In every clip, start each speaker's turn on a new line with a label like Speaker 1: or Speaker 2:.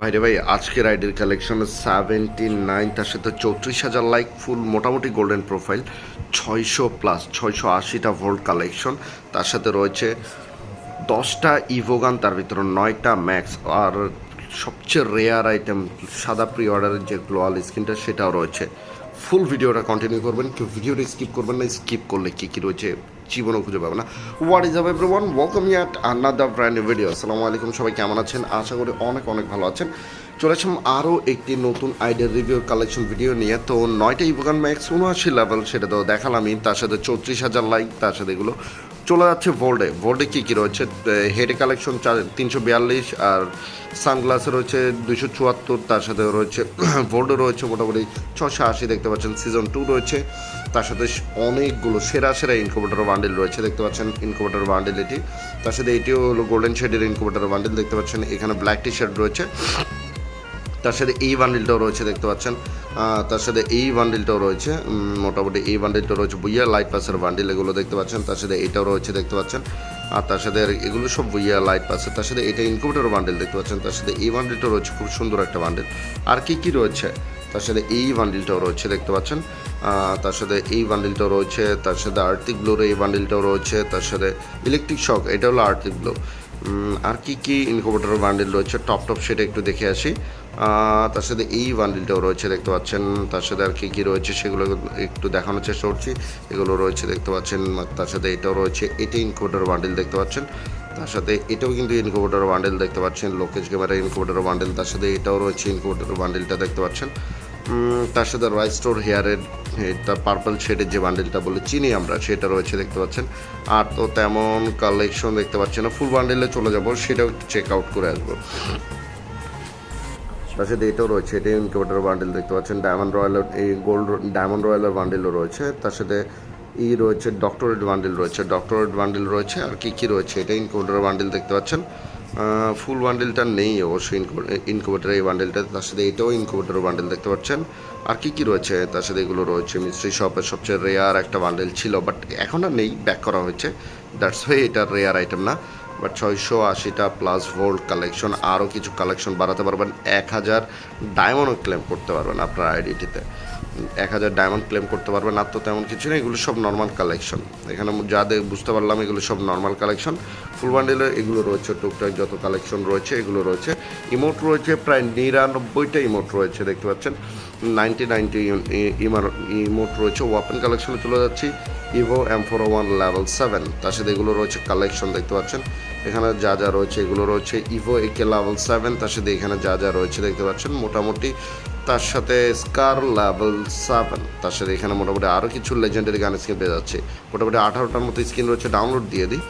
Speaker 1: ভাই রে ভাই, আজকের আইডির কালেকশন সেভেন্টি নাইন তার সাথে চৌত্রিশ হাজার লাইক ফুল মোটামুটি গোল্ডেন প্রোফাইল ছয়শো প্লাস ছয়শো আশিটা ভোল্ট কালেকশন তার সাথে রয়েছে দশটা ইভোগান, তার ভিতরে নয়টা ম্যাক্স আর সবচেয়ে রেয়ার আইটেম সাদা প্রি অর্ডারের যে গ্লোয়াল স্ক্রিনটা সেটাও রয়েছে। ফুল ভিডিওটা কন্টিনিউ করবেন, কেউ ভিডিওটা স্কিপ করবেন না স্কিপ করলে কী কী রয়েছে? জীবনও খুঁজে পাবে না। What is up everyone welcome at the brand video আসসালামু আলাইকুম সবাই কেমন আছেন? আশা করি অনেক অনেক ভালো আছেন। চলে আসলাম আরও একটি নতুন আইডিয়া রিভিউ কালেকশন ভিডিও নিয়ে। তো নয়টা ইভোগান ম্যাক্স উনআশি লেভেল সেটা তো দেখালামই। তার সাথে চৌত্রিশ হাজার লাইক তার সাথে এগুলো চলে যাচ্ছে ভোল্ডে ভোল্ডে কী কী রয়েছে? হেডে কালেকশন চার তিনশো বিয়াল্লিশ আর সানগ্লাসে রয়েছে দুশো চুয়াত্তর, তার সাথে রয়েছে ভোল্ডে রয়েছে মোটামুটি ছশো আশি দেখতে পাচ্ছেন। সিজন টু রয়েছে, তার সাথে অনেকগুলো সেরা সেরা ইনকুবেটার বান্ডেল রয়েছে দেখতে পাচ্ছেন। ইনকুবেটার বান্ডেল এটি, তার সাথে এটিও হলো গোল্ডেন শেডের ইনকুবেটার বান্ডেল দেখতে পাচ্ছেন। এখানে ব্ল্যাক টি শার্ট রয়েছে। তার সাথে এই বান্ডিলটাও রয়েছে দেখতে পাচ্ছেন তার সাথে এই বান্ডিলটাও রয়েছে মোটামুটি এই বান্ডিলটা রয়েছে বুইয়া লাইট পাসের বান্ডিল এগুলো দেখতে পাচ্ছেন তার সাথে এটাও রয়েছে দেখতে পাচ্ছেন আর তার সাথে এগুলো সব বুইয়া লাইট পাসের তার সাথে এটা ইনকুবেটর বান্ডিল দেখতে পাচ্ছেন তার সাথে এই বান্ডিলটা রয়েছে খুব সুন্দর একটা বান্ডিল আর কি কি রয়েছে তার সাথে এই বান্ডিলটাও রয়েছে দেখতে পাচ্ছেন তার সাথে এই বান্ডিলটাও রয়েছে তার সাথে আর্থিক ব্লোর এই বান্ডিলটাও রয়েছে তার সাথে ইলেকট্রিক শক এটা হলো আর্থিক ব্লো আর কি কি ইনকুবেটর বান্ডিল রয়েছে? টপ টপ সেটা একটু দেখে আসি। তার সাথে এই বান্ডিলটাও রয়েছে, দেখতে পাচ্ছেন। তার সাথে আর কি কি রয়েছে সেগুলো একটু দেখানোর চেষ্টা করছি। এগুলো রয়েছে, দেখতে পাচ্ছেন। তার সাথে এটাও রয়েছে। এটা ইনকুবেটর বান্ডিল দেখতে পাচ্ছেন। তার সাথে এটাও কিন্তু ইনকুবেটর বান্ডেল দেখতে পাচ্ছেন। লোকেশ ক্যামেরা ইনকুবেটর বান্ডেল তার সাথে এটাও রয়েছে ইনকুবেটর বান্ডেলটা দেখতে পাচ্ছেন। তার সাথে রাইস স্টোর হেয়ারের এটা পার্পল শেডের যে বান্ডেলটা বলে চিনি আমরা, সেটা রয়েছে, দেখতে পাচ্ছেন। আর তো তেমন কালেকশন দেখতে পাচ্ছেন না ফুল বান্ডেলে চলে যাব, সেটাও চেক আউট করে আসব। তার সাথে এটাও রয়েছে, এটা ইনকিউবেটর বান্ডেল দেখতে পাচ্ছেন। ডায়মন্ড রয়্যালের এই গোল্ড ডায়মন্ড রয়্যালের বান্ডেলও রয়েছে, তার সাথে ই রয়েছে ডক্টরেট বান্ডেল রয়েছে ডক্টরেট বান্ডেল রয়েছে, আর কি কি রয়েছে, এটা ইনকিউবেটর বান্ডেল দেখতে পাচ্ছেন। ফুল বান্ডেলটা নেই অবশ্যই ইনকিউবেটর এই বান্ডেলটা তার সাথে এটাও ইনকিউবেটর বান্ডেল দেখতে পাচ্ছেন। আর কি কি রয়েছে? তার সাথে এগুলো রয়েছে মিস্ট্রি শপের সবচেয়ে রেয়ার একটা বান্ডেল ছিল বাট এখন আর নেই ব্যাক করা হয়েছে। দ্যাটস ওয়ে এটা রেয়ার আইটেম না। বাট ছয়শো আশিটা প্লাস ভোল্ট কালেকশন আরও কিছু কালেকশন বাড়াতে পারবেন। এক হাজার ডায়মন্ডও ক্লেম করতে পারবেন আপনার আইডিটিতে এক হাজার ডায়মন্ড ক্লেম করতে পারবেন, আর তো তেমন কিছু নেই, এগুলো সব নর্মাল কালেকশন এখানে যা দে- বুঝতে পারলাম, এগুলো সব নর্মাল কালেকশন ফুল বান্ডেলে এগুলো রয়েছে, টুকটাক যত কালেকশন রয়েছে, এগুলো রয়েছে। ইমোট রয়েছে, প্রায় নিরানব্বইটা ইমোট রয়েছে, দেখতে পাচ্ছেন? নাইনটি নাইনটি ইমোট রয়েছে ওয়াপেন কালেকশনে চলে যাচ্ছি। Evo M four one level seven তার সাথে এগুলো রয়েছে কালেকশন দেখতে পাচ্ছেন? এখানে যা যা রয়েছে, এগুলো রয়েছে ইভো একে লেভেল সেভেন তার সাথে এখানে যা যা রয়েছে দেখতে পাচ্ছেন, মোটামুটি তার সাথে স্কার লেভেল সেভেন তার সাথে এখানে মোটামুটি আরও কিছু লেজেন্ডারি গান স্কিন পেয়ে যাচ্ছে। মোটামুটি আঠারোটার মতো স্কিন রয়েছে ডাউনলোড দিয়ে দিই।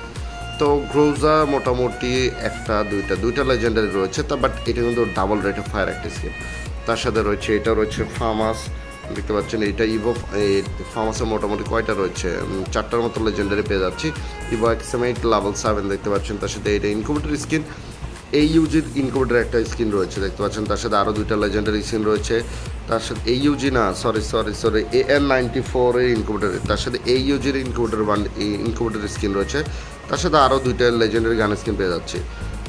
Speaker 1: তো গ্রোজা মোটামুটি একটা, দুইটা দুইটা লেজেন্ডারি রয়েছে, তা বাট এটা কিন্তু ডাবল রেটে ফায়ার একটা স্কিন তার সাথে রয়েছে, এটা রয়েছে ফার্মাস দেখতে পাচ্ছেন, এটা ইভো ফার্মাসে মোটামুটি কয়টা রয়েছে? চারটার মতো লেজেন্ডারি পেয়ে যাচ্ছি। ইভো এক্সএমএইট লেভেল সেভেন দেখতে পাচ্ছেন, তার সাথে এটা ইনকুবেটর স্কিন এই ইউজির ইনকুবেটর একটা স্কিন রয়েছে, দেখতে পাচ্ছেন, তার সাথে আরও দুইটা লেজেন্ডারি স্কিন রয়েছে। তার সাথে এই ইউজি না sorry sorry sorry A N ninety ফোরের ইনকুবেটর তার সাথে এই ইউজির ইনকুবেটর বান ইনকুবেটর স্কিন রয়েছে। তার সাথে আরও দুইটা লেজেন্ডারি গান স্কিন পেয়ে যাচ্ছে।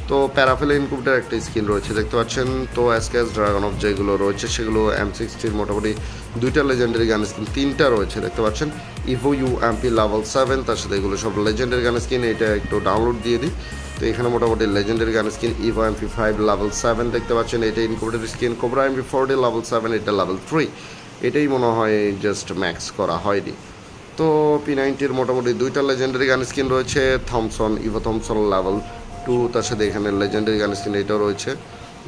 Speaker 1: তো প্যারাফেল ইনকুবেটার একটা স্কিন রয়েছে, দেখতে পাচ্ছেন। তো অ্যাসক্যাস ড্রাগন অফ যেগুলো রয়েছে, সেগুলো এম সিক্সটির মোটামুটি দুইটা লেজেন্ডারি গান স্কিন তিনটা রয়েছে, দেখতে পাচ্ছেন। Evo U M P level seven তার সাথে এগুলো সব লেজেন্ডারি গান স্কিন এটা একটু ডাউনলোড দিয়ে দিই। তো এখানে মোটামুটি legendary gun skin Evo M P five level seven দেখতে পাচ্ছেন। এটা incubator skin cobra M P forty level seven এটা লেভেল থ্রি এটাই মনে হয় জাস্ট ম্যাক্স করা হয়নি। তো পি নাইনটির মোটামুটি দুইটা লেজেন্ডারি গান স্কিন রয়েছে Thompson Evo Thompson level two, তার সাথে এখানে লেজেন্ডারি স্কিন এটাও রয়েছে।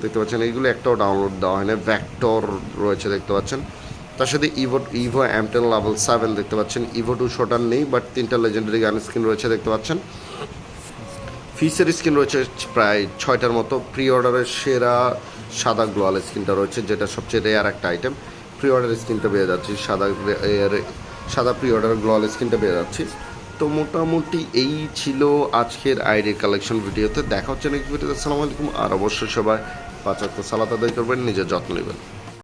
Speaker 1: দেখতে পাচ্ছেন, এইগুলো একটাও ডাউনলোড দেওয়া হয় না ভ্যাক্টর রয়েছে, দেখতে পাচ্ছেন। তার সাথে Evo Evo M ten level seven দেখতে পাচ্ছেন। ইভো টু শোটার নেই বাট তিনটা লেজেন্ডারি গান স্ক্রিন রয়েছে, দেখতে পাচ্ছেন। ফিসের স্ক্রিন রয়েছে প্রায় ছয়টার মতো। প্রি অর্ডারের সেরা সাদা গ্লোয়াল স্কিনটা রয়েছে, যেটা সবচেয়ে রেয়ার একটা আইটেম প্রি অর্ডার স্ক্রিনটা পেয়ে যাচ্ছি, সাদা সাদা প্রি অর্ডার গ্লোয়াল স্ক্রিনটা পেয়ে যাচ্ছি। তো মোটামুটি এই ছিল আজকের আইডি কালেকশন ভিডিওতে। দেখা হচ্ছে নেক্সট ভিডিওতে আসসালামু আলাইকুম। আর অবশ্যই সবাই পাঁচ সালাত আদায় করবেন, নিজের যত্ন নেবেন।